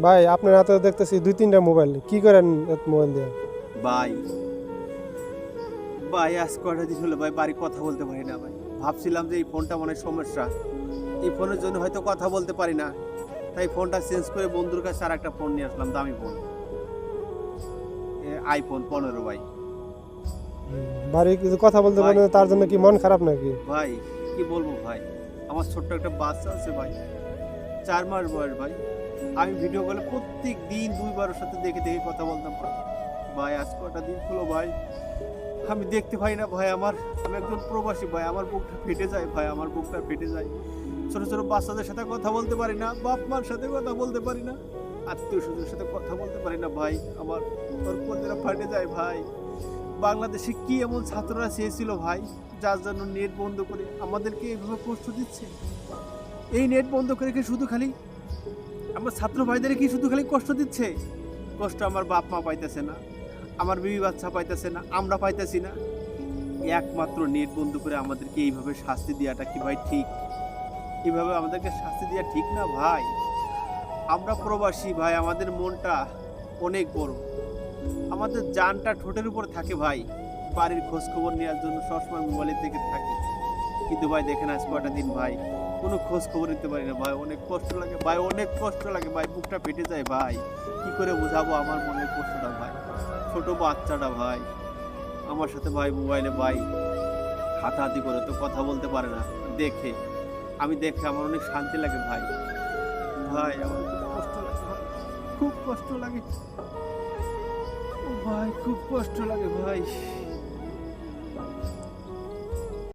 ভাই আপনার হাতে দেখতেছি দুই তিনটা মোবাইল কি করেন মোবাইল দিয়ে? ভাই ভাই আজ কয়টা দিন হলো ভাই বাড়ি কথা বলতে পারি না ভাই। ভাবছিলাম যে এই ফোনটা মনে সমস্যা। এই ফোনের জন্য হয়তো কথা বলতে পারি না। তাই ফোনটা চেঞ্জ করে বন্ধুর কাছে আর একটা ফোন নিয়ে আসলাম দামি ফোন আইফোন পনেরো ভাই। বাড়ি কিছু কথা বলতে পারি না, তার জন্য কি মন খারাপ নাকি? ভাই কি বলব ভাই? আমার ছোট্ট একটা বাচ্চা আছে ভাই। চার মাস বয়স ভাই। আমি ভিডিও কলে প্রত্যেক দিন দুইবারের সাথে দেখে দেখে কথা বলতাম। ভাই। আজ কটা দিন হলো ভাই? আমি দেখতে পাই না ভাই আমার। আমি একজন প্রবাসী ভাই, আমার বুকটা ফেটে যায় ভাই, আমার বুকটা ফেটে যায়। ছোটো ছোটো বাচ্চাদের সাথে কথা বলতে পারি না, বাপ মার সাথে কথা বলতে পারি না। আত্মীয় স্বজনের সাথে কথা বলতে পারি না ভাই, আমার ওর কলজেরা ফাটে যায় ভাই। বাংলাদেশে কি এমন ছাত্ররা চেয়েছিল ভাই, যার জন্য নেট বন্ধ করে আমাদেরকে এইভাবে কষ্ট দিচ্ছে? এই নেট বন্ধ করে কি শুধু খালি আমার ছাত্র ভাইদের কি শুধু খালি কষ্ট দিচ্ছে? কষ্ট আমার বাপ মা পাইতেছে না, আমার বিবি বাচ্চা পাইতেছে না, আমরা পাইতেছি না। একমাত্র নেট বন্ধ করে আমাদেরকে এইভাবে শাস্তি দেওয়াটা কি ভাই ঠিক? এইভাবে আমাদেরকে শাস্তি দেওয়া ঠিক না ভাই? আমরা প্রবাসী ভাই, আমাদের মনটা অনেক বড় আমাদের জানটা ঠোঁটের উপর থাকে ভাই। বাড়ির খোঁজ খবর নেওয়ার জন্য সবসময় মোবাইলের থেকে থাকি। কিন্তু ভাই, দেখেন আজ কয়টা দিন ভাই কোনো খোঁজ খবর নিতে পারি না, ভাই। অনেক কষ্ট লাগে, ভাই, অনেক কষ্ট লাগে, ভাই। বুকটা ফেটে যায়, ভাই। কি করে বোঝাবো আমার মনের কষ্টটা, ভাই? ছোট বাচ্চাটা, ভাই। আমার সাথে, ভাই, মোবাইলে, ভাই, হাতাহাতি করে তো কথা বলতে পারে না। দেখে, আমি দেখে আমার অনেক শান্তি লাগে, ভাই। ভাই, আমার কষ্ট লাগে খুব কষ্ট লাগে। ভাই, খুব কষ্ট লাগে, ভাই।